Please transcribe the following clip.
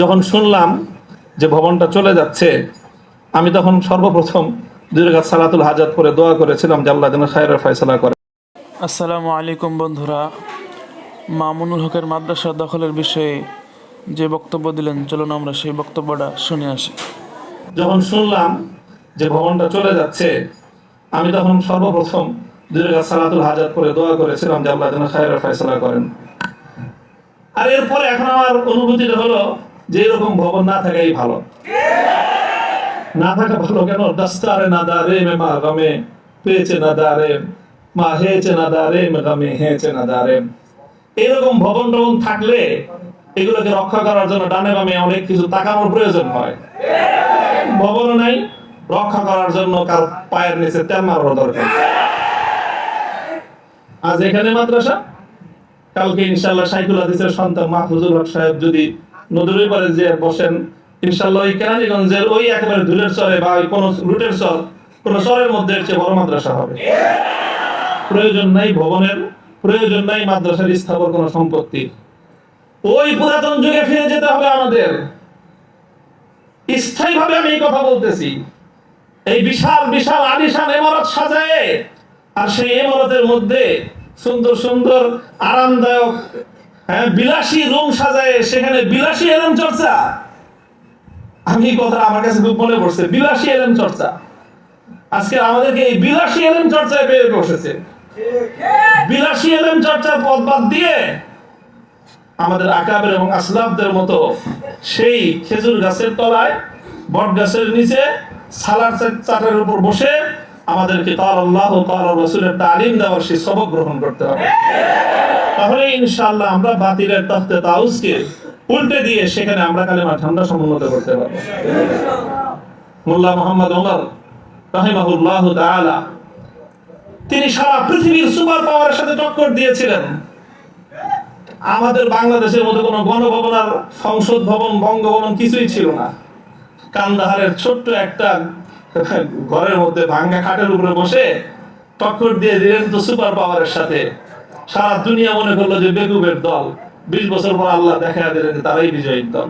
যখন শুনলাম যে ভবনটা চলে যাচ্ছে আমি তখন সর্বপ্রথম দুই রাকাত সালাতুল হাজাত করে দোয়া করেছিলাম যে আল্লাহ যেন খায়রের ফয়সালা করে। আসসালামু আলাইকুম বন্ধুরা। মামুনুল হকের মাদ্রাসা দখলের বিষয়ে যে বক্তব্য দিলেন চলুন আমরা সেই বক্তব্যটা শুনে আসি। যখন শুনলাম যে ভবনটা চলে যাচ্ছে আমি তখন সর্বপ্রথম দুই রাকাত সালাতুল হাজাত করে দোয়া করেছিলাম যে আল্লাহ যেন খায়রের ফয়সালা করেন। আর এরপরে এখন আমার অনুভূতিটা হলো যে এরকম ভবন না থাকাই ভালো। না থাকা ভালো কেন? দাস্তারে না দারে মে মা গমে পেয়েছে না দারে মা হেয়েছে না দারে মে গমে হেয়েছে না দারে এরকম ভবন টবন থাকলে এগুলোকে রক্ষা করার জন্য ডানে বামে অনেক কিছু তাকানোর প্রয়োজন হয়। ভবন নাই, রক্ষা করার জন্য কার পায়ের নিচে তেল মারার দরকার। আজ এখানে মাদ্রাসা? কালকে ইনশাল্লাহ সাইকুল হাদিসের সন্তান মাহফুজুল হক সাহেব যদি নদীর পারে যে বসেন ইনশাল্লাহ ওই কেরানীগঞ্জের ওই একেবারে ধুলের চরে বা কোনো রুটের চর, কোনো চরের মধ্যে চেয়ে বড় মাদ্রাসা হবে। প্রয়োজন নাই ভবনের, প্রয়োজন নাই মাদ্রাসার স্থাপন কোনো সম্পত্তি। ওই পুরাতন যুগে ফিরে যেতে হবে আমাদের। স্থায়ীভাবে আমি এই কথা বলতেছি। এই বিশাল বিশাল আলিশান ইমারত সাজায় আর সেই ইমারতের মধ্যে সুন্দর সুন্দর, আরামদায়ক হ্যাঁ বিলাসী রুম সাজায় সেখানে বিলাসী এলম চর্চা। আমি কথা আমার কাছে খুব মনে পড়ছে, বিলাসী এলম চর্চা। আজকে আমাদেরকে এই বিলাসী এলম চর্চায় পেয়ে বসেছে। বিলাসী এলম চর্চার পথ বাদ দিয়ে আমাদের আকাবের এবং আসলাফদের মতো সেই খেজুর গাছের তলায়, বট গাছের নিচে, সালার চাটার উপর বসে আমাদেরকে তার আল্লাহ তার রসুলের তালিম দেওয়ার সেই সবক গ্রহণ করতে হবে। তাহলে ইনশাআল্লাহ আমরা বাতিলের তফতে তাউসকে উল্টে দিয়ে সেখানে আমরা কালেমা ঠান্ডা সমুন্নত করতে পারব। মোল্লা মোহাম্মদ ওমর রাহিমাহুল্লাহ তাআলা, তিনি সারা পৃথিবীর সুপার পাওয়ারের সাথে টক্কর দিয়েছিলেন। আমাদের বাংলাদেশের মধ্যে কোনো গণভবন আর সংসদ ভবন, বঙ্গভবন কিছুই ছিল না। কান্দাহারের ছোট্ট একটা ঘরের মধ্যে ভাঙ্গা খাটের উপরে বসে টক্কর দিয়ে দিলেন তো সুপার পাওয়ারের সাথে। সারা দুনিয়া মনে করল যে বেগুবের দল, বিশ বছর পর আল্লাহ দেখা দিলেন তারাই বিজয়ী দল।